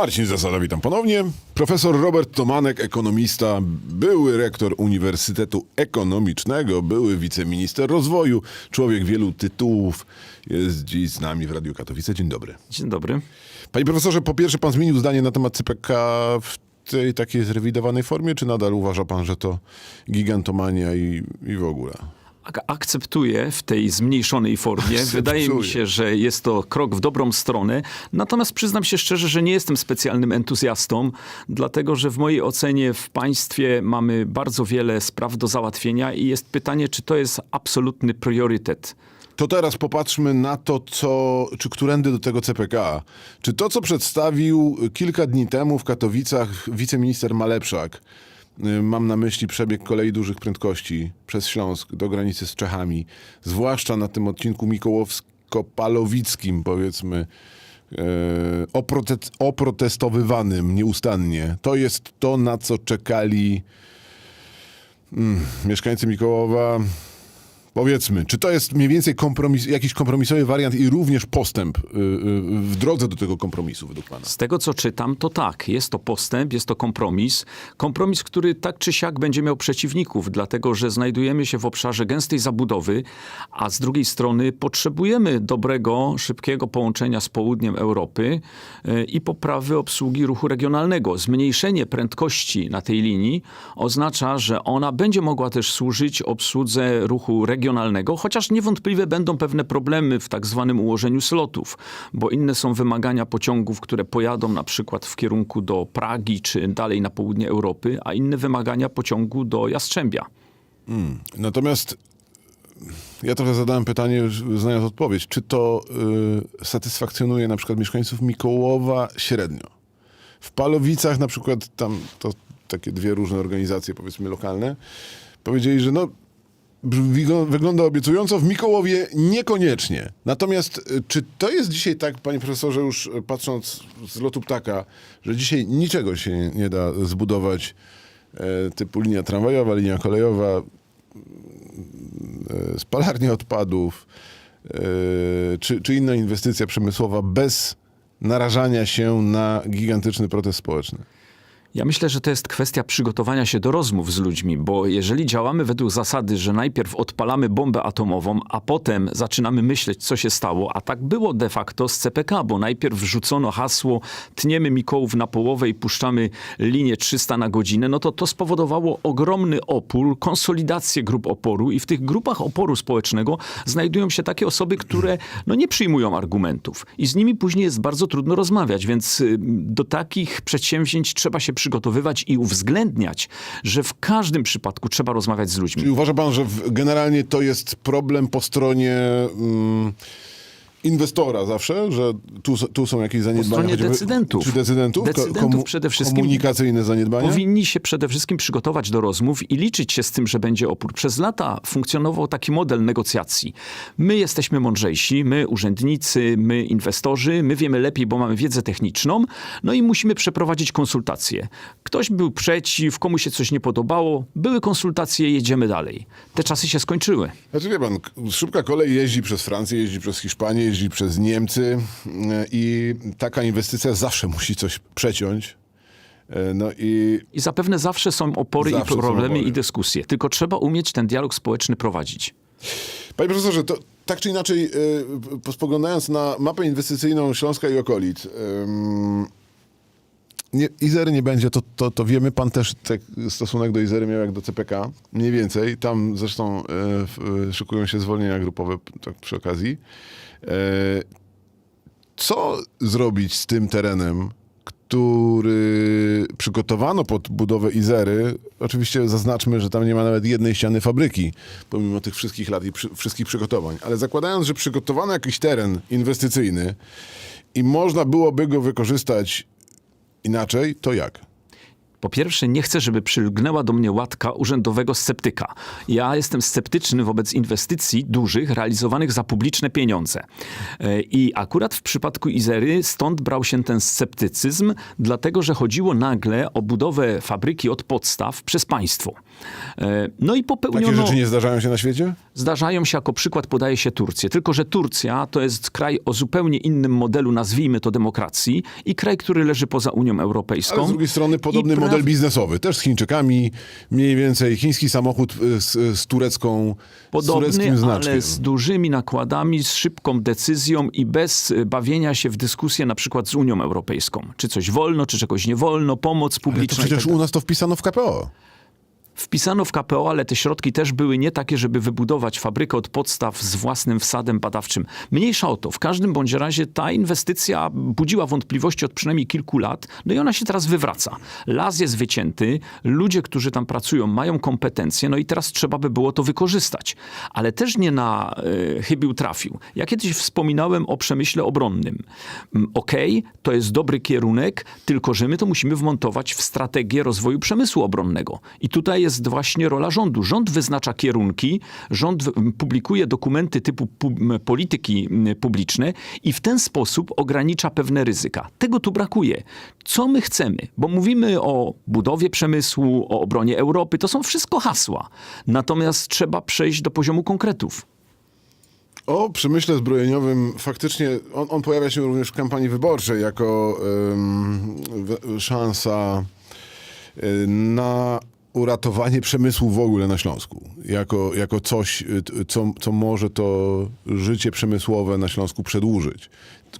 Marcin Zasada, witam ponownie. Profesor Robert Tomanek, ekonomista, były rektor Uniwersytetu Ekonomicznego, były wiceminister rozwoju, człowiek wielu tytułów, jest dziś z nami w Radiu Katowice. Dzień dobry. Dzień dobry. Panie profesorze, po pierwsze pan zmienił zdanie na temat CPK w tej takiej zrewidowanej formie, czy nadal uważa pan, że to gigantomania i, i w ogóle? Ak- Akceptuję w tej zmniejszonej formie. Wydaje mi się, że jest to krok w dobrą stronę. Natomiast przyznam się szczerze, że nie jestem specjalnym entuzjastą, dlatego że w mojej ocenie w państwie mamy bardzo wiele spraw do załatwienia i jest pytanie, czy to jest absolutny priorytet. To teraz popatrzmy na to, co, czy którędy do tego CPK. Czy to, co przedstawił kilka dni temu w Katowicach wiceminister Malepszak, mam na myśli przebieg kolei dużych prędkości przez Śląsk do granicy z Czechami, zwłaszcza na tym odcinku Mikołowsko-Palowickim, powiedzmy, oprote- oprotestowywanym nieustannie. To jest to, na co czekali mm, mieszkańcy Mikołowa, Powiedzmy, czy to jest mniej więcej kompromis, jakiś kompromisowy wariant i również postęp y, y, w drodze do tego kompromisu według pana? Z tego, co czytam, to tak, jest to postęp, jest to kompromis. Kompromis, który tak czy siak będzie miał przeciwników, dlatego że znajdujemy się w obszarze gęstej zabudowy, a z drugiej strony potrzebujemy dobrego, szybkiego połączenia z południem Europy y, i poprawy obsługi ruchu regionalnego. Zmniejszenie prędkości na tej linii oznacza, że ona będzie mogła też służyć obsłudze ruchu regionalnego, chociaż niewątpliwie będą pewne problemy w tak zwanym ułożeniu slotów, bo inne są wymagania pociągów, które pojadą na przykład w kierunku do Pragi czy dalej na południe Europy, a inne wymagania pociągu do Jastrzębia. Natomiast ja trochę zadałem pytanie, znając odpowiedź, czy to y, satysfakcjonuje na przykład mieszkańców Mikołowa średnio? W Palowicach na przykład, tam to takie dwie różne organizacje, powiedzmy lokalne, powiedzieli, że no Wygląda obiecująco, w Mikołowie niekoniecznie. Natomiast y, czy to jest dzisiaj tak, panie profesorze, już y, patrząc z lotu ptaka, że dzisiaj niczego się nie da zbudować e, typu linia tramwajowa, linia kolejowa, e, spalarnia odpadów, e, czy, czy inna inwestycja przemysłowa bez narażania się na gigantyczny protest społeczny? Ja myślę, że to jest kwestia przygotowania się do rozmów z ludźmi, bo jeżeli działamy według zasady, że najpierw odpalamy bombę atomową, a potem zaczynamy myśleć, co się stało, a tak było de facto z CPK, bo najpierw wrzucono hasło tniemy Mikołów na połowę i puszczamy linię 300 na godzinę, no to to spowodowało ogromny opór, konsolidację grup oporu i w tych grupach oporu społecznego znajdują się takie osoby, które no, nie przyjmują argumentów i z nimi później jest bardzo trudno rozmawiać, więc y, do takich przedsięwzięć trzeba się przygotowywać i uwzględniać, że w każdym przypadku trzeba rozmawiać z ludźmi. Czyli uważa pan, że w, generalnie to jest problem po stronie mm, inwestora zawsze, że tu, tu są jakieś zaniedbania? stronie chociażby- decydentów. Czy decydentów? Decydentów przede wszystkim. Komunikacyjne zaniedbania? Powinni się przede wszystkim przygotować do rozmów i liczyć się z tym, że będzie opór. Przez lata funkcjonował taki model negocjacji. My jesteśmy mądrzejsi, my urzędnicy, my inwestorzy, my wiemy lepiej, bo mamy wiedzę techniczną, no i musimy przeprowadzić konsultacje. Ktoś był przeciw, komu się coś nie podobało, były konsultacje, jedziemy dalej. Te czasy się skończyły. Znaczy wie pan, szybka kolej jeździ przez Francję, jeździ przez Hiszpanię, jeździ przez Niemcy e, i taka inwestycja zawsze musi coś przeciąć. E, No i I zapewne zawsze są opory Zawsze i problemy opory. i dyskusje. Tylko trzeba umieć ten dialog społeczny prowadzić. Panie profesorze, to tak czy inaczej, spoglądając na mapę inwestycyjną Śląska i okolic, nie, Izery nie będzie, to, to, to wiemy. Pan też tak stosunek do Izery miał jak do CPK, mniej więcej. Tam zresztą w- y, szykują się zwolnienia grupowe tak przy okazji. Y, co zrobić z tym terenem, który przygotowano pod budowę Izery. Oczywiście zaznaczmy, że tam nie ma nawet jednej ściany fabryki, pomimo tych wszystkich lat i przy, wszystkich przygotowań. Ale zakładając, że przygotowano jakiś teren inwestycyjny i można byłoby go wykorzystać inaczej, to jak? Po pierwsze, nie chcę, żeby przylgnęła do mnie łatka urzędowego sceptyka. Ja jestem sceptyczny wobec inwestycji dużych, realizowanych za publiczne pieniądze. E, I akurat w przypadku Izery stąd brał się ten sceptycyzm, dlatego że chodziło nagle o budowę fabryki od podstaw przez państwo. E, No i Takie popełniono... rzeczy nie zdarzają się na świecie? Zdarzają się, jako przykład podaje się Turcję. Tylko, że Turcja to jest kraj o zupełnie innym modelu, nazwijmy to demokracji, i kraj, który leży poza Unią Europejską. Ale z drugiej strony podobny pra- model biznesowy, też z Chińczykami, mniej więcej chiński samochód y, z, z turecką, z Podobny, tureckim znaczkiem. ale z dużymi nakładami, z szybką decyzją i bez y, bawienia się w dyskusję na przykład z Unią Europejską. Czy coś wolno, czy czegoś nie wolno, pomoc Ale publiczna. to i przecież tak u nas to wpisano w KPO. Wpisano w KPO, ale te środki też były nie takie, żeby wybudować fabrykę od podstaw z własnym wsadem badawczym. Mniejsza o to. W każdym bądź razie ta inwestycja budziła wątpliwości od przynajmniej kilku lat, no i ona się teraz wywraca. Las jest wycięty, ludzie, którzy tam pracują, mają kompetencje, no i teraz trzeba by było to wykorzystać. Ale też nie na y, chybił trafił. Ja kiedyś wspominałem o przemyśle obronnym. Mm, Okej, to jest dobry kierunek, tylko że my to musimy wmontować w strategię rozwoju przemysłu obronnego. I tutaj jest właśnie rola rządu. Rząd wyznacza kierunki, rząd publikuje dokumenty typu polityki publiczne i w ten sposób ogranicza pewne ryzyka. Tego tu brakuje. Co my chcemy? Bo mówimy o budowie przemysłu, o obronie Europy, to są wszystko hasła. Natomiast trzeba przejść do poziomu konkretów. O przemyśle zbrojeniowym faktycznie on, on pojawia się również w kampanii wyborczej jako we- szansa y, na uratowanie przemysłu w ogóle na Śląsku. Jako, jako coś, y, co, co może to życie przemysłowe na Śląsku przedłużyć.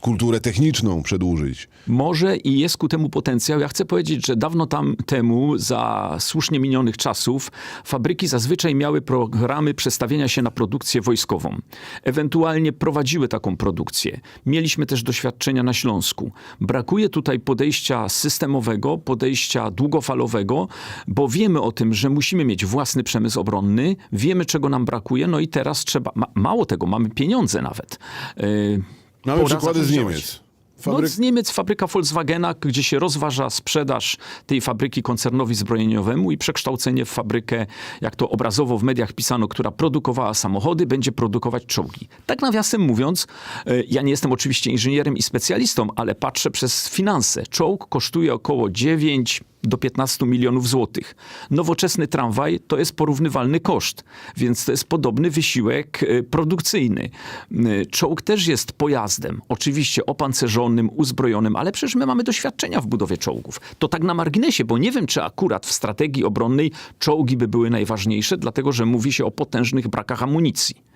Kulturę techniczną przedłużyć. Może i jest ku temu potencjał. Ja chcę powiedzieć, że dawno tam temu, za słusznie minionych czasów, fabryki zazwyczaj miały programy przestawienia się na produkcję wojskową. Ewentualnie prowadziły taką produkcję. Mieliśmy też doświadczenia na Śląsku. Brakuje tutaj podejścia systemowego, podejścia długofalowego, bo wiemy o tym, że musimy mieć własny przemysł obronny, wiemy czego nam brakuje, no i teraz trzeba, ma, mało tego, mamy pieniądze nawet. Yy, Mamy pora przykłady z. Niemiec. No, Fabryk- z Niemiec fabryka Volkswagena, gdzie się rozważa sprzedaż tej fabryki koncernowi zbrojeniowemu i przekształcenie w fabrykę, jak to obrazowo w mediach pisano, która produkowała samochody, będzie produkować czołgi. Tak nawiasem mówiąc, e, ja nie jestem oczywiście inżynierem i specjalistą, ale patrzę przez finanse. Czołg kosztuje około 9 do 15 milionów złotych. Nowoczesny tramwaj to jest porównywalny koszt, więc to jest podobny wysiłek e, produkcyjny. E, Czołg też jest pojazdem, oczywiście opancerzonym, uzbrojonym, ale przecież my mamy doświadczenia w budowie czołgów. To tak na marginesie, bo nie wiem, czy akurat w strategii obronnej czołgi by były najważniejsze, dlatego że mówi się o potężnych brakach amunicji.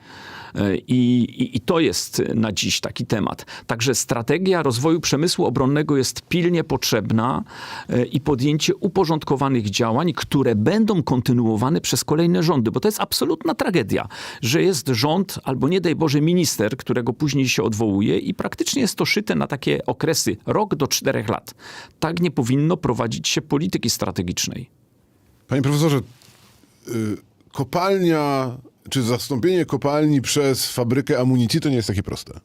E, I, i, I to jest na dziś taki temat. Także strategia rozwoju przemysłu obronnego jest pilnie potrzebna e, i podjęcie uporządkowanych działań, które będą kontynuowane przez kolejne rządy, bo to jest absolutna tragedia, że jest rząd albo nie daj Boże minister, którego później się odwołuje i praktycznie jest to szyte na takie okresy rok do czterech lat. Tak nie powinno prowadzić się polityki strategicznej. Panie profesorze, y, kopalnia, czy zastąpienie kopalni przez fabrykę amunicji to nie jest takie proste.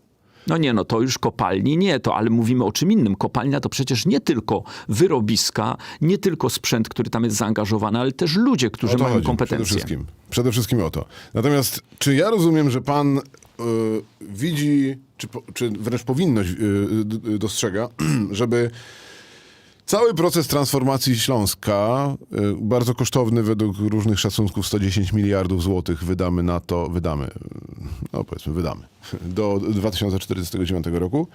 No nie, no to już kopalni nie, to ale mówimy o czym innym. Kopalnia to przecież nie tylko wyrobiska, nie tylko sprzęt, który tam jest zaangażowany, ale też ludzie, którzy mają chodzi, kompetencje. Przede wszystkim, przede wszystkim o to. Natomiast czy ja rozumiem, że pan y, widzi, czy, czy wręcz powinność y, y, dostrzega, żeby cały proces transformacji Śląska, y, bardzo kosztowny według różnych szacunków 110 miliardów złotych wydamy na to, wydamy, no powiedzmy wydamy, do 2049 roku,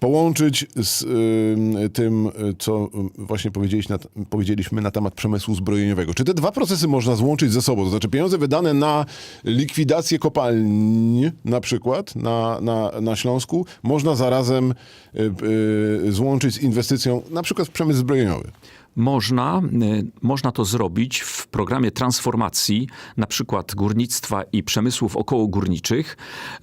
połączyć z y, tym, co właśnie powiedzieliśmy na, powiedzieliśmy na temat przemysłu zbrojeniowego. Czy te dwa procesy można złączyć ze sobą? To znaczy pieniądze wydane na likwidację kopalń na przykład na, na, na Śląsku można zarazem y, y, złączyć z inwestycją na przykład w przemysł zbrojeniowy. Można, y, można to zrobić w programie transformacji, na przykład górnictwa i przemysłów okołogórniczych.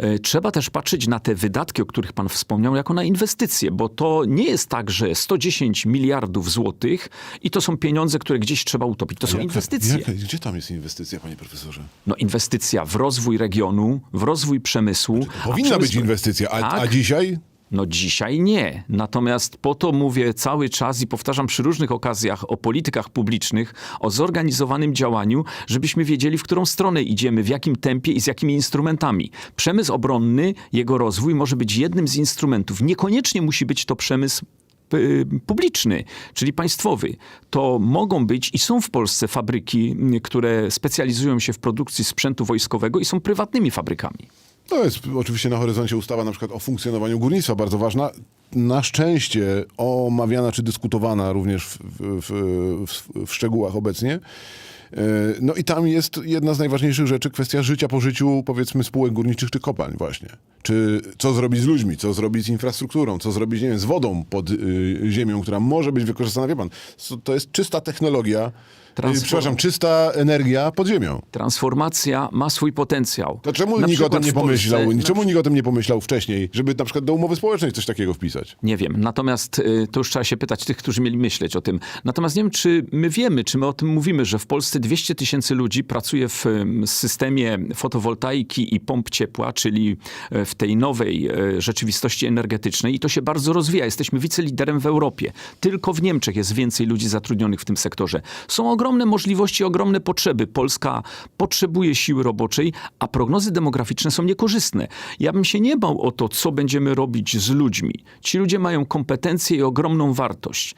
Y, Trzeba też patrzeć na te wydatki, o których pan wspomniał, jako na inwestycje, bo to nie jest tak, że 110 miliardów złotych i to są pieniądze, które gdzieś trzeba utopić. To są Jaka- inwestycje. jaka- gdzie tam jest inwestycja, panie profesorze? No inwestycja w rozwój regionu, w rozwój przemysłu. a Powinna być przemysł- inwestycja, a, Tak. a dzisiaj No dzisiaj nie. Natomiast po to mówię cały czas i powtarzam przy różnych okazjach o politykach publicznych, o zorganizowanym działaniu, żebyśmy wiedzieli, w którą stronę idziemy, w jakim tempie i z jakimi instrumentami. Przemysł obronny, jego rozwój może być jednym z instrumentów. Niekoniecznie musi być to przemysł y, publiczny, czyli państwowy. To mogą być i są w Polsce fabryki, które specjalizują się w produkcji sprzętu wojskowego i są prywatnymi fabrykami. To jest oczywiście na horyzoncie ustawa na przykład o funkcjonowaniu górnictwa, bardzo ważna. Na szczęście omawiana czy dyskutowana również w, w, w, w szczegółach obecnie. E, No i tam jest jedna z najważniejszych rzeczy, kwestia życia po życiu, powiedzmy, spółek górniczych czy kopalń właśnie. Czy co zrobić z ludźmi, co zrobić z infrastrukturą, co zrobić, nie wiem, z wodą pod y, ziemią, która może być wykorzystana, wie pan. To- To jest czysta technologia, Transform- y, przepraszam, czysta energia pod ziemią. Transformacja ma swój potencjał. To czemu Na nikt o tym nie Polsce- pomyślał? na Czemu nikt o tym nie pomyślał wcześniej, żeby na przykład do umowy społecznej coś takiego wpisać? Nie wiem. Natomiast y, to już trzeba się pytać tych, którzy mieli myśleć o tym. Natomiast nie wiem, czy my wiemy, czy my o tym mówimy, że w Polsce 200 tysięcy ludzi pracuje w ym, systemie fotowoltaiki i pomp ciepła, czyli e, w tej nowej e, rzeczywistości energetycznej i to się bardzo rozwija. Jesteśmy wiceliderem w Europie. Tylko w Niemczech jest więcej ludzi zatrudnionych w tym sektorze. Są ogromne możliwości, ogromne potrzeby. Polska potrzebuje siły roboczej, a prognozy demograficzne są niekorzystne. Ja bym się nie bał o to, co będziemy robić z ludźmi. Ci ludzie mają kompetencje i ogromną wartość.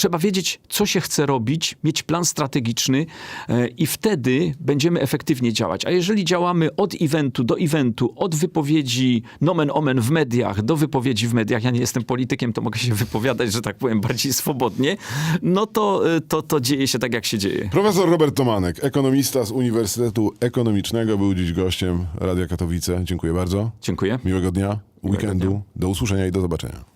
Trzeba wiedzieć, co się chce robić, mieć plan strategiczny e, i wtedy będziemy efektywnie działać. A jeżeli działamy od eventu do eventu, od wypowiedzi nomen omen w mediach do wypowiedzi w mediach, ja nie jestem politykiem, to mogę się wypowiadać, że tak powiem, bardziej swobodnie, no to, e, to, to dzieje się tak, jak się dzieje. Profesor Robert Tomanek, ekonomista z Uniwersytetu Ekonomicznego, był dziś gościem Radia Katowice. Dziękuję bardzo. Dziękuję. Miłego dnia, weekendu. dnia. Do usłyszenia i do zobaczenia.